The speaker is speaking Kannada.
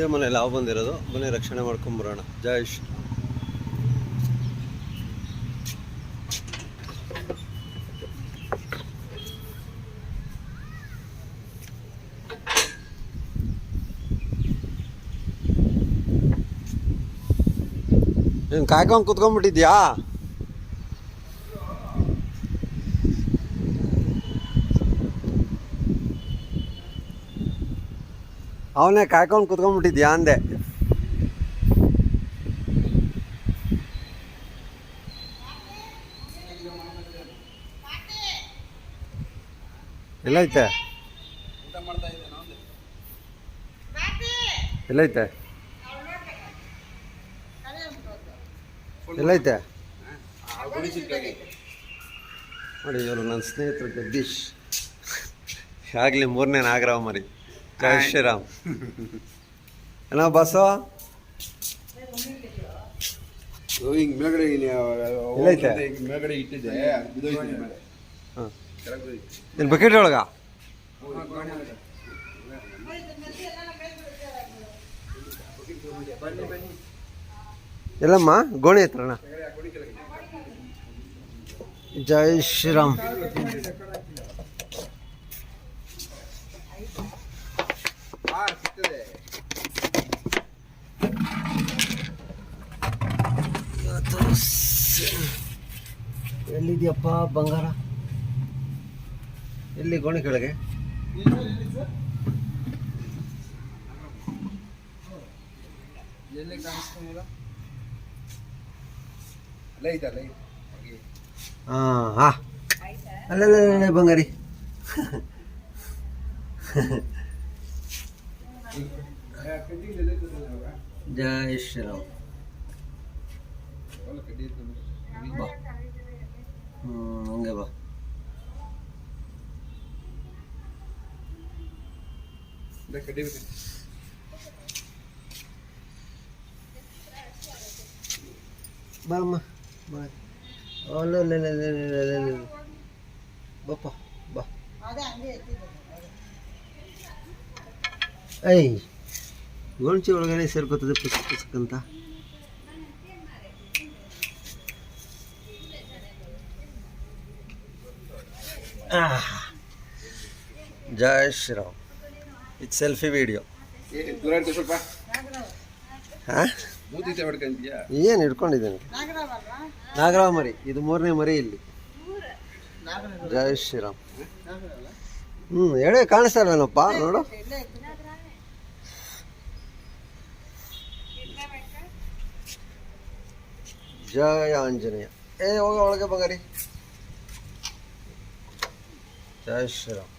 ಇದೇ ಮನೆ ಲಾವ್ ಬಂದಿರೋದು. ಮನೆ ರಕ್ಷಣೆ ಮಾಡ್ಕೊಂಬರೋಣ ಜೈ ನೀನು ಕಾಯ್ಕೊಂಡು ಕುತ್ಕೊಂಡ್ಬಿಟ್ಟಿದ್ಯಾ? ಅವನೇ ಕಾಯ್ಕೊಂಡು ಕುತ್ಕೊಂಡ್ಬಿಟ್ಟಿದ್ಯಾ ಅಂದೆ. ಎಲ್ಲೈತೆ? ಎಲ್ಲೈತೆ? ಎಲ್ಲೈತೆ? ನೋಡಿ ಇವರು ನನ್ನ ಸ್ನೇಹಿತರು ಜಗದೀಶ್ ಆಗಲಿ ಮೂರನೇ ನಾಗರಾವ್ ಮರಿ. ಜೈ ಶ್ರೀರಾಮ್ ಏನೋ ಬಸ್ಸು ಹಿಂಗ್ ಮೇಲ್ಗಡೆ ಎಲ್ಲೈತೆ? ಹಿಂಗ್ ಮೇಲ್ಗಡೆ ಇಟ್ಟಿದ್ದೆ. ಹಾಂ. ಕೆಳಗ್ ಬಕೆಟ್ ಒಳಗ? ಎಲ್ಲಮ್ಮ ಗೋಣಿ ಹತ್ರಣ ಜೈ ಶ್ರೀರಾಮ್ ಹಾ, ಸಿಗ್ತದೆ. ಎಲ್ಲಿದ್ಯಪ್ಪ ಬಂಗಾರ? ಎಲ್ಲಿ ಗೋಣಿ ಕೆಳಗೆ. ಹಾಂ. ಹಾಂ ಅಲ್ಲಲ್ಲ ಬಂಗಾರಿ. ಜಯ ಶ್ರೀರಾಮ್. ಬಾ. ಹ್ಞೂ ಹಂಗೆ ಬಾ. ಬಾಮ್ಮ ಬಾ ಅಲ್ಲ ಬಪ್ಪ ಬಾ. ಐ ಗೋಣ್ಚಿ ಒಳಗಡೆ ಸೇರ್ಕೋತದೆ ಪುಸ್ತಕ ಅಂತ. ಆಹ್. ಜೈ ಶ್ರೀರಾಮ್. ಇದು ಸೆಲ್ಫಿ ವಿಡಿಯೋ. ಏನು ಹಿಡ್ಕೊಂಡಿದ್ದೇನೆ? ನಾಗರಾವ್ ಮರಿ. ಇದು ಮೂರನೇ ಮರಿ ಇಲ್ಲಿ. ಜಯ ಶ್ರೀರಾಮ್. ಹ್ಞೂ ಎಡೆ ಕಾಣಿಸ್ತಾ ಇಲ್ವೇನಪ್ಪ ನೋಡು. ಜಯ ಆಂಜನೇಯ. ಏ ಹೋಗ ಒಳಗೆ ಬಂಗಾರಿ. ಜೈ ಶ್ರೀರಾಮ್